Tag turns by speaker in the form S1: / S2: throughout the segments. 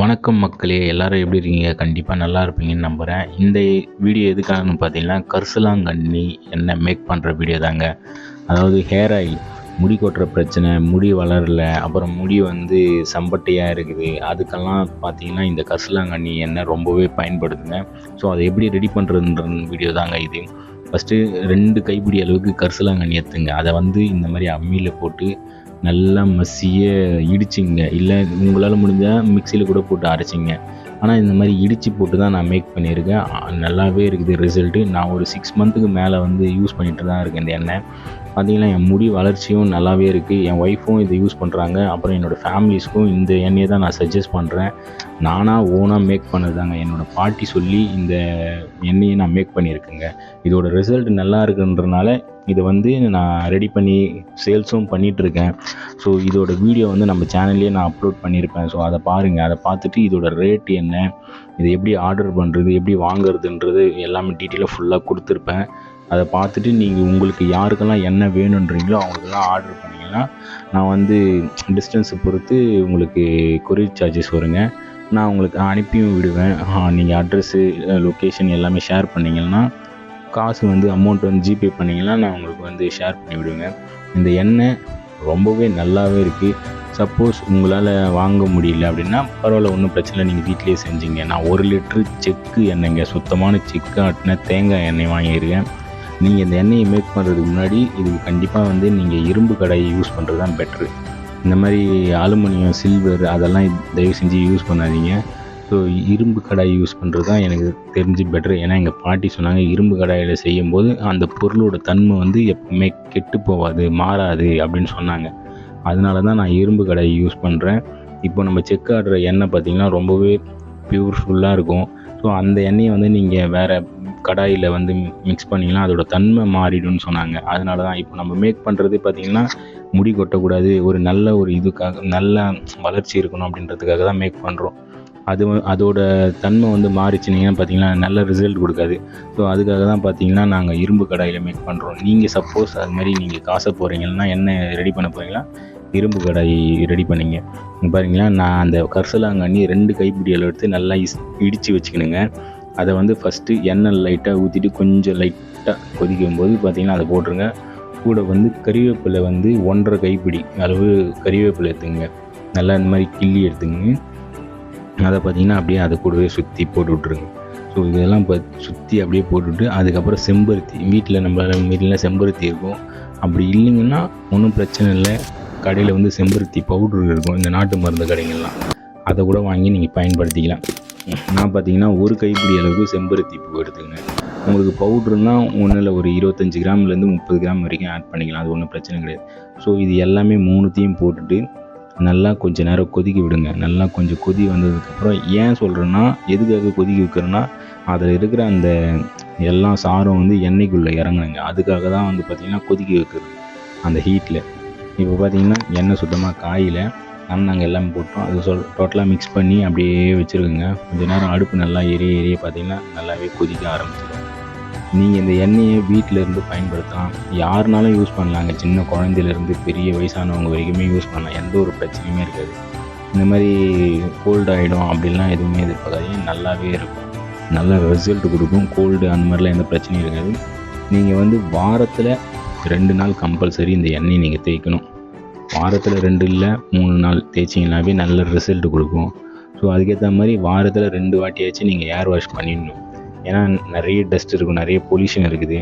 S1: வணக்கம் மக்களே எல்லாரும் எப்படி இருக்கீங்க கண்டிப்பாக நல்லா இருப்பீங்கன்னு நம்புகிறேன் இந்த வீடியோ எதுக்காகன்னு பார்த்தீங்கன்னா கரிசலாங்கண்ணி என்ன மேக் பண்ணுற வீடியோ தாங்க அதாவது ஹேர் ஆயில் முடி கொட்டுற பிரச்சனை முடி வளரல அப்புறம் முடி வந்து சம்பட்டையாக இருக்குது அதுக்கெல்லாம் பார்த்தீங்கன்னா இந்த கரிசலாங்கண்ணி என்ன ரொம்பவே பயன்படுதுங்க ஸோ அதை எப்படி ரெடி பண்ணுறதுன்ற வீடியோ தாங்க இது ஃபஸ்ட்டு ரெண்டு கைப்பிடி அளவுக்கு கரிசலாங்கண்ணி எடுத்துங்க அதை வந்து இந்த மாதிரி அம்மியில் போட்டு நல்லா மசிய இடிச்சிங்க இல்லை உங்களால் முடிஞ்சால் மிக்சியில் கூட போட்டு அரைச்சிங்க ஆனால் இந்த மாதிரி இடித்து போட்டு தான் நான் மேக் பண்ணியிருக்கேன் நல்லாவே இருக்குது ரிசல்ட்டு நான் ஒரு சிக்ஸ் மந்த்துக்கு மேலே வந்து யூஸ் பண்ணிட்டு தான் இருக்கேன் இந்த எண்ணெய் பார்த்தீங்கன்னா என் முடி வளர்ச்சியும் நல்லாவே இருக்குது என் ஒய்ஃபும் இதை யூஸ் பண்ணுறாங்க அப்புறம் என்னோடய ஃபேமிலிஸ்க்கும் இந்த எண்ணெயை தான் நான் சஜஸ்ட் பண்ணுறேன் நானாக ஓனாக மேக் பண்ணதாங்க என்னோடய பாட்டி சொல்லி இந்த எண்ணெயை நான் மேக் பண்ணியிருக்கேங்க இதோட ரிசல்ட் நல்லா இருக்குன்றனால இதை வந்து நான் ரெடி பண்ணி சேல்ஸும் பண்ணிகிட்ருக்கேன் ஸோ இதோட வீடியோ வந்து நம்ம சேனல்லேயே நான் அப்லோட் பண்ணியிருப்பேன் ஸோ அதை பாருங்கள் அதை பார்த்துட்டு இதோட ரேட் என்ன இதை எப்படி ஆர்டர் பண்ணுறது எப்படி வாங்குறதுன்றது எல்லாமே டீட்டெயிலாக ஃபுல்லாக கொடுத்துருப்பேன் அதை பார்த்துட்டு நீங்கள் உங்களுக்கு யாருக்கெல்லாம் என்ன வேணுன்றீங்களோ அவங்களுக்கெல்லாம் ஆர்டர் பண்ணிங்கன்னா நான் வந்து டிஸ்டன்ஸை பொறுத்து உங்களுக்கு கொரியர் சார்ஜஸ் வருங்க நான் உங்களுக்கு அனுப்பியும் விடுவேன் நீங்கள் அட்ரெஸ்ஸு லொக்கேஷன் எல்லாமே ஷேர் பண்ணிங்கன்னா காசு வந்து அமௌண்ட் வந்து ஜிபே பண்ணிங்கன்னா நான் உங்களுக்கு வந்து ஷேர் பண்ணி விடுவேன் இந்த எண்ணெய் ரொம்பவே நல்லாவே இருக்குது சப்போஸ் உங்களால் வாங்க முடியல அப்படின்னா பரவாயில்ல ஒன்றும் பிரச்சனை நீங்கள் வீட்டிலேயே செஞ்சீங்க நான் ஒரு லிட்ரு செக்கு எண்ணெய்ங்க சுத்தமான செக்கு ஆட்டின தேங்காய் எண்ணெய் வாங்கியிருக்கேன் நீங்கள் இந்த எண்ணெயை மேக் பண்ணுறதுக்கு முன்னாடி இதுக்கு கண்டிப்பாக வந்து நீங்கள் இரும்பு கடாயை யூஸ் பண்ணுறது தான் பெட்ரு இந்த மாதிரி அலுமினியம் சில்வர் அதெல்லாம் தயவு செஞ்சு யூஸ் பண்ணாதீங்க ஸோ இரும்பு கடாய் யூஸ் பண்ணுறது தான் எனக்கு தெரிஞ்சு பெட்ரு ஏன்னா எங்கள் பாட்டி சொன்னாங்க இரும்பு கடாயில் செய்யும்போது அந்த பொருளோட தன்மை வந்து எப்பவுமே கெட்டு போகாது மாறாது அப்படின்னு சொன்னாங்க அதனால தான் நான் இரும்பு கடாய் யூஸ் பண்ணுறேன் இப்போ நம்ம செக் ஆடுற எண்ணெய் பார்த்திங்கன்னா ரொம்பவே பியூர்ஃபுல்லாக இருக்கும் ஸோ அந்த எண்ணெயை வந்து நீங்கள் வேறு கடாயில் வந்து மிக்ஸ் பண்ணிங்கன்னா அதோட தன்மை மாறிடும்னு சொன்னாங்க அதனால தான் இப்போ நம்ம மேக் பண்ணுறது பார்த்திங்கன்னா முடி கொட்டக்கூடாது ஒரு நல்ல ஒரு இதுக்காக நல்ல வளர்ச்சி இருக்கணும் அப்படின்றதுக்காக தான் மேக் பண்ணுறோம் அது அதோட தன்மை வந்து மாறிச்சுனிங்கன்னா பார்த்தீங்கன்னா நல்ல ரிசல்ட் கொடுக்காது ஸோ அதுக்காக தான் பார்த்தீங்கன்னா நாங்கள் இரும்பு கடாயில் மேக் பண்ணுறோம் நீங்கள் சப்போஸ் அது மாதிரி நீங்கள் காசை போகிறீங்கன்னா என்ன ரெடி பண்ண போகிறீங்களா இரும்பு கடாய் ரெடி பண்ணிங்க பாருங்களா நான் அந்த கரிசலாங்கண்ணி ரெண்டு கைப்பிடியில் எடுத்து நல்லா இடித்து வச்சுக்கணுங்க அதை வந்து ஃபஸ்ட்டு எண்ணெய் லைட்டாக ஊற்றிட்டு கொஞ்சம் லைட்டாக கொதிக்கும் போது பார்த்திங்கன்னா அதை போட்டுருங்க கூட வந்து கறிவேப்பிலை வந்து ஒன்றரை கைப்பிடி அளவு கறிவேப்பிலை எடுத்துங்க நல்லா இந்த மாதிரி கிள்ளி எடுத்துங்க அதை பார்த்திங்கன்னா அப்படியே அதை கூடவே சுற்றி போட்டு விட்ருங்க ஸோ இதெல்லாம் இப்போ சுற்றி அப்படியே போட்டுவிட்டு அதுக்கப்புறம் செம்பருத்தி வீட்டில் நம்ம வீட்டில் செம்பருத்தி இருக்கும் அப்படி இல்லைங்கன்னா ஒன்றும் பிரச்சனை இல்லை கடையில் வந்து செம்பருத்தி பவுட்ரு இருக்கும் இந்த நாட்டு மருந்து கடைங்கள்லாம் அதை கூட வாங்கி நீங்கள் பயன்படுத்திக்கலாம் நான் பார்த்தீங்கன்னா ஒரு கைப்பிடி அளவுக்கு செம்பருத்தி பூ எடுத்துக்கினேன் உங்களுக்கு பவுட்ருனால் ஒன்றில் ஒரு இருபத்தஞ்சி கிராம்லேருந்து முப்பது கிராம் வரைக்கும் ஆட் பண்ணிக்கலாம் அது ஒன்றும் பிரச்சனை கிடையாது ஸோ இது எல்லாமே மூணுத்தையும் போட்டுட்டு நல்லா கொஞ்சம் நேரம் கொதிக்க விடுங்க நல்லா கொஞ்சம் கொதி வந்ததுக்கப்புறம் ஏன் சொல்கிறேன்னா எதுக்காக கொதிக்க வைக்கிறேன்னா அதில் இருக்கிற அந்த எல்லா சாரம் வந்து எண்ணெய்க்குள்ளே இறங்குங்க அதுக்காக தான் வந்து பார்த்திங்கன்னா கொதிக்க வைக்கிறது அந்த ஹீட்டில் இப்போ பார்த்திங்கன்னா எண்ணெய் சுத்தமாக காயில் அண்ணன் நாங்கள் எல்லாமே போட்டோம் அது சொல் டோட்டலாக மிக்ஸ் பண்ணி அப்படியே வச்சுருக்கோங்க கொஞ்ச நேரம் அடுப்பு நல்லா எரிய எரிய பார்த்திங்கன்னா நல்லாவே கொதிக்க ஆரம்பிச்சிடும் நீங்கள் இந்த எண்ணெயை வீட்டில் இருந்து பயன்படுத்தலாம் யாருனாலும் யூஸ் பண்ணலாங்க சின்ன குழந்தையிலேருந்து பெரிய வயசானவங்க வரைக்குமே யூஸ் பண்ணலாம் எந்த ஒரு பிரச்சனையுமே இருக்காது இந்த மாதிரி கோல்டு ஆகிடும் அப்படிலாம் எதுவுமே எதிர்பார்க்காதீங்க நல்லாவே இருக்கும் நல்ல ரிசல்ட் கொடுக்கும் கோல்டு அந்த மாதிரிலாம் எந்த பிரச்சனையும் இருக்காது நீங்கள் வந்து வாரத்தில் ரெண்டு நாள் கம்பல்சரி இந்த எண்ணெயை நீங்கள் தேய்க்கணும் வாரத்தில் ரெண்டு இல்லை மூணு நாள் தேய்ச்சிங்கனாவே நல்ல ரிசல்ட் கொடுக்கும் ஸோ அதுக்கேற்ற மாதிரி வாரத்தில் ரெண்டு வாட்டியாச்சும் நீங்கள் ஏர் வாஷ் பண்ணிடணும் ஏன்னா நிறைய டஸ்ட் இருக்கும் நிறைய பொல்யூஷன் இருக்குது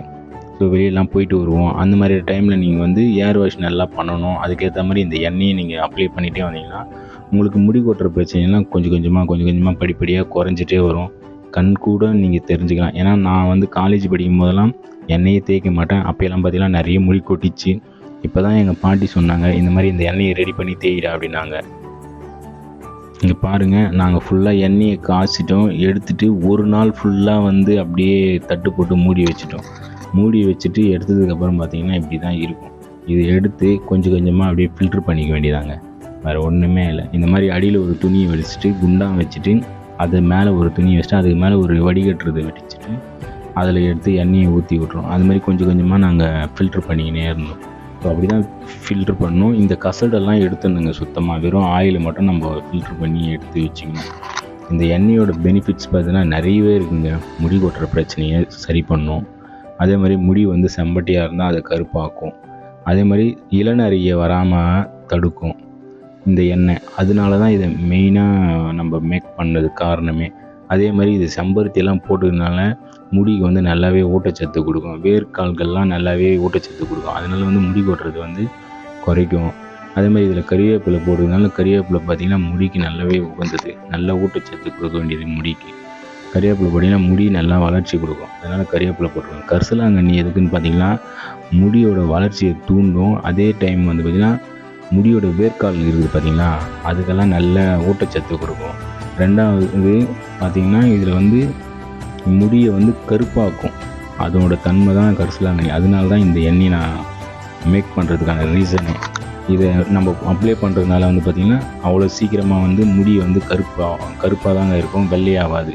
S1: ஸோ வெளியெல்லாம் போயிட்டு வருவோம் அந்த மாதிரி டைமில் நீங்கள் வந்து ஏர் வாஷ் நல்லா பண்ணணும் அதுக்கேற்ற மாதிரி இந்த எண்ணெயை நீங்கள் அப்ளை பண்ணிகிட்டே வந்தீங்கன்னா உங்களுக்கு முடி கொட்டுற பிரச்சனைலாம் கொஞ்சம் கொஞ்சமாக கொஞ்சம் கொஞ்சமாக படிப்படியாக குறைஞ்சிட்டே வரும் கண் கூட நீங்கள் தெரிஞ்சுக்கலாம் ஏன்னா நான் வந்து காலேஜ் படிக்கும் போதெல்லாம் எண்ணெயே தேய்க்க மாட்டேன் அப்போயெல்லாம் பார்த்தீங்கன்னா நிறைய முடி கொட்டிச்சு இப்போ தான் எங்கள் பாட்டி சொன்னாங்க இந்த மாதிரி இந்த எண்ணெயை ரெடி பண்ணி தேயிடா அப்படின்னாங்க இங்கே பாருங்கள் நாங்கள் ஃபுல்லாக எண்ணெயை காய்ச்சிட்டோம் எடுத்துகிட்டு ஒரு நாள் ஃபுல்லாக வந்து அப்படியே தட்டு போட்டு மூடி வச்சுட்டோம் மூடி வச்சுட்டு எடுத்ததுக்கப்புறம் பார்த்திங்கன்னா இப்படி தான் இருக்கும் இது எடுத்து கொஞ்சம் கொஞ்சமாக அப்படியே ஃபில்ட்ரு பண்ணிக்க வேண்டியதாங்க வேறு ஒன்றுமே இல்லை இந்த மாதிரி அடியில் ஒரு துணியை வடிச்சிட்டு குண்டான் வச்சுட்டு அது மேலே ஒரு துணி வச்சுட்டு அதுக்கு மேலே ஒரு வடிகட்டுறது வெடிச்சிட்டு அதில் எடுத்து எண்ணெயை ஊற்றி விட்றோம் அது மாதிரி கொஞ்சம் கொஞ்சமாக நாங்கள் ஃபில்ட்ரு பண்ணிக்கினே இருந்தோம் ஸோ அப்படி தான் ஃபில்ட்ரு பண்ணும் இந்த கசடெல்லாம் எடுத்துருந்துங்க சுத்தமாக வெறும் ஆயில் மட்டும் நம்ம ஃபில்ட்ரு பண்ணி எடுத்து வச்சுக்கணும் இந்த எண்ணெயோட பெனிஃபிட்ஸ் பார்த்தீங்கன்னா நிறையவே இருக்குங்க முடி கொட்டுற பிரச்சனையை சரி பண்ணும் அதே மாதிரி முடி வந்து செம்பட்டியாக இருந்தால் அதை கருப்பாக்கும் அதே மாதிரி இளநறிய வராமல் தடுக்கும் இந்த எண்ணெய் அதனால தான் இதை மெயினாக நம்ம மேக் பண்ணது காரணமே அதே மாதிரி இது செம்பருத்தியெல்லாம் போட்டதுனால முடிக்கு வந்து நல்லாவே ஊட்டச்சத்து கொடுக்கும் வேர்க்கால்கள்லாம் நல்லாவே ஊட்டச்சத்து கொடுக்கும் அதனால் வந்து முடி கொட்டுறது வந்து குறைக்கும் அதே மாதிரி இதில் கறிவேப்பிலை போடுறதுனால கறிவேப்பிலை பார்த்திங்கன்னா முடிக்கு நல்லாவே உகந்தது நல்ல ஊட்டச்சத்து கொடுக்க வேண்டியது முடிக்கு கறிவேப்பிலை போட்டிங்கன்னா முடி நல்லா வளர்ச்சி கொடுக்கும் அதனால் கறிவேப்பிலை போட்டுருக்கோம் கரிசலாங்கண்ணி எதுக்குன்னு பார்த்தீங்கன்னா முடியோட வளர்ச்சியை தூண்டும் அதே டைம் வந்து பார்த்திங்கன்னா முடியோட வேர்க்கால் இருக்குது பார்த்திங்களா அதுக்கெல்லாம் நல்ல ஊட்டச்சத்து கொடுக்கும் ரெண்டாவது பார்த்திங்கன்னா இதில் வந்து முடியை வந்து கருப்பாக்கும் அதோடய தன்மை தான் கரிசலாங்கண்ணி அதனால தான் இந்த எண்ணெய் நான் மேக் பண்ணுறதுக்கான ரீசனு இதை நம்ம அப்ளை பண்ணுறதுனால வந்து பார்த்திங்கன்னா அவ்வளோ சீக்கிரமாக வந்து முடி வந்து கருப்பாக கருப்பாக தாங்க இருக்கும் வெள்ளையாகாது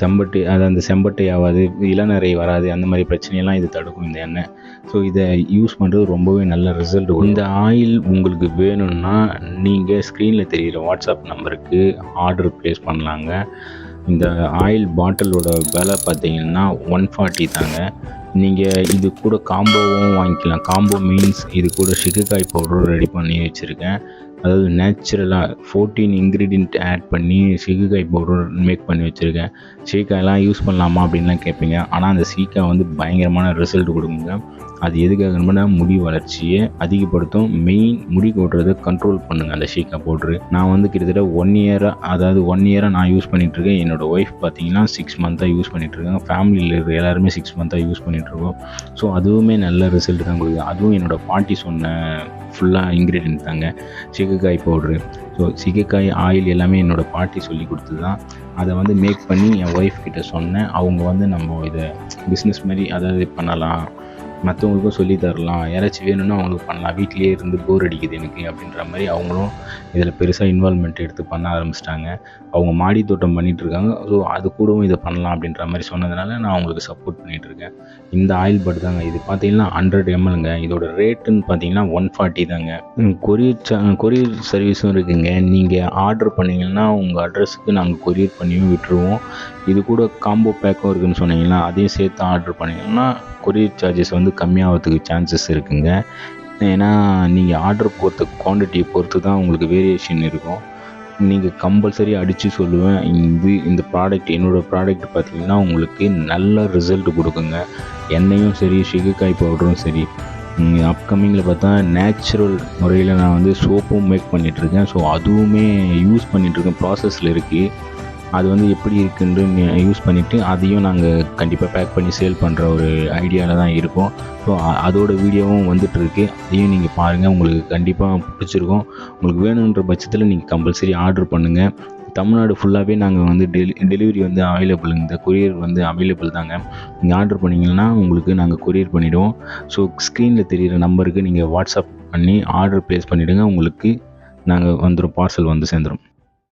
S1: செம்பட்டி அது அந்த செம்பட்டை ஆகாது இளநரை வராது அந்த மாதிரி பிரச்சனையெல்லாம் இது தடுக்கும் இந்த எண்ணெய் ஸோ இதை யூஸ் பண்ணுறது ரொம்பவே நல்ல ரிசல்ட் இந்த ஆயில் உங்களுக்கு வேணும்னா நீங்கள் ஸ்க்ரீனில் தெரிகிற வாட்ஸ்அப் நம்பருக்கு ஆர்டர் ப்ளேஸ் பண்ணலாங்க இந்த ஆயில் பாட்டிலோட விலை பார்த்தீங்கன்னா ஒன் ஃபார்ட்டி தாங்க நீங்கள் இது கூட காம்போவும் வாங்கிக்கலாம் காம்போ மீன்ஸ் இது கூட சிக்குக்காய் பவுடரும் ரெடி பண்ணி வச்சுருக்கேன் அதாவது நேச்சுரலாக ஃபோர்டீன் இன்க்ரீடியண்ட் ஆட் பண்ணி சீக்காய் பவுடர் மேக் பண்ணி வச்சுருக்கேன் சீக்காயெலாம் யூஸ் பண்ணலாமா அப்படின்லாம் கேட்பீங்க ஆனால் அந்த சீக்காய் வந்து பயங்கரமான ரிசல்ட் கொடுக்குங்க அது எதுக்காகணும்னா முடி வளர்ச்சியை அதிகப்படுத்தும் மெயின் முடி கொட்டுறதை கண்ட்ரோல் பண்ணுங்கள் அந்த ஷேக்கை போட்டு நான் வந்து கிட்டத்தட்ட ஒன் இயராக அதாவது ஒன் இயராக நான் யூஸ் இருக்கேன் என்னோடய ஒய்ஃப் பார்த்தீங்கன்னா சிக்ஸ் மந்த்தாக யூஸ் இருக்காங்க ஃபேமிலியில் இருக்கிற எல்லாருமே சிக்ஸ் மந்த்தாக யூஸ் இருக்கோம் ஸோ அதுவுமே நல்ல ரிசல்ட் தான் கொடுக்குது அதுவும் என்னோட பாட்டி சொன்ன ஃபுல்லாக இன்க்ரீடியன்ட் தாங்க shikakai powder so shikakai oil எல்லாமே என்னோடய பாட்டி சொல்லி கொடுத்து தான் அதை வந்து மேக் பண்ணி என் ஒய்ஃப் கிட்ட சொன்னேன் அவங்க வந்து நம்ம இதை பிஸ்னஸ் மாதிரி அதாவது பண்ணலாம் மற்றவங்களுக்கும் சொல்லி தரலாம் யாராச்சும் வேணும்னா அவங்களுக்கு பண்ணலாம் வீட்லேயே இருந்து போர் அடிக்குது எனக்கு அப்படின்ற மாதிரி அவங்களும் இதில் பெருசாக இன்வால்மெண்ட் எடுத்து பண்ண ஆரம்பிச்சிட்டாங்க அவங்க மாடி தோட்டம் பண்ணிகிட்ருக்காங்க ஸோ அது கூடவும் இதை பண்ணலாம் அப்படின்ற மாதிரி சொன்னதுனால நான் அவங்களுக்கு சப்போர்ட் பண்ணிகிட்ருக்கேன் இந்த ஆயில் பட் தாங்க இது பார்த்தீங்கன்னா ஹண்ட்ரட் எம்எல்ங்க இதோட ரேட்டுன்னு பார்த்தீங்கன்னா ஒன் ஃபார்ட்டி தாங்க கொரியர் கொரியர் சர்வீஸும் இருக்குதுங்க நீங்கள் ஆர்டர் பண்ணிங்கன்னா உங்கள் அட்ரஸுக்கு நாங்கள் கொரியர் பண்ணியும் விட்டுருவோம் இது கூட காம்போ பேக்கும் இருக்குதுன்னு சொன்னீங்கன்னா அதையும் சேர்த்து ஆர்டர் பண்ணிங்கன்னா கொரியர் சார்ஜஸ் வந்து கம்மியாகிறதுக்கு சான்சஸ் இருக்குங்க ஏன்னா நீங்கள் ஆர்டர் பொறுத்த குவான்டிட்டியை பொறுத்து தான் உங்களுக்கு வேரியேஷன் இருக்கும் நீங்கள் கம்பல்சரி அடித்து சொல்லுவேன் இது இந்த ப்ராடக்ட் என்னோடய ப்ராடக்ட் பார்த்திங்கன்னா உங்களுக்கு நல்ல ரிசல்ட் கொடுக்குங்க எண்ணெயும் சரி சிகுக்காய் பவுடரும் சரி அப்கமிங்கில் பார்த்தா நேச்சுரல் முறையில் நான் வந்து சோப்பும் மேக் பண்ணிகிட்ருக்கேன் ஸோ அதுவுமே யூஸ் பண்ணிகிட்ருக்கேன் ப்ராசஸில் இருக்குது அது வந்து எப்படி இருக்குன்னு யூஸ் பண்ணிவிட்டு அதையும் நாங்கள் கண்டிப்பாக பேக் பண்ணி சேல் பண்ணுற ஒரு ஐடியாவில் தான் இருக்கோம் ஸோ அதோட வீடியோவும் வந்துட்டுருக்கு அதையும் நீங்கள் பாருங்கள் உங்களுக்கு கண்டிப்பாக பிடிச்சிருக்கும் உங்களுக்கு வேணுன்ற பட்சத்தில் நீங்கள் கம்பல்சரி ஆர்டர் பண்ணுங்கள் தமிழ்நாடு ஃபுல்லாகவே நாங்கள் வந்து டெலி டெலிவரி வந்து அவைலபிள் இந்த கொரியர் வந்து அவைலபிள் தாங்க நீங்கள் ஆர்டர் பண்ணிங்கன்னா உங்களுக்கு நாங்கள் கொரியர் பண்ணிவிடுவோம் ஸோ ஸ்க்ரீனில் தெரிகிற நம்பருக்கு நீங்கள் வாட்ஸ்அப் பண்ணி ஆர்டர் ப்ளேஸ் பண்ணிவிடுங்க உங்களுக்கு நாங்கள் வந்துடும் பார்சல் வந்து சேர்ந்துடும்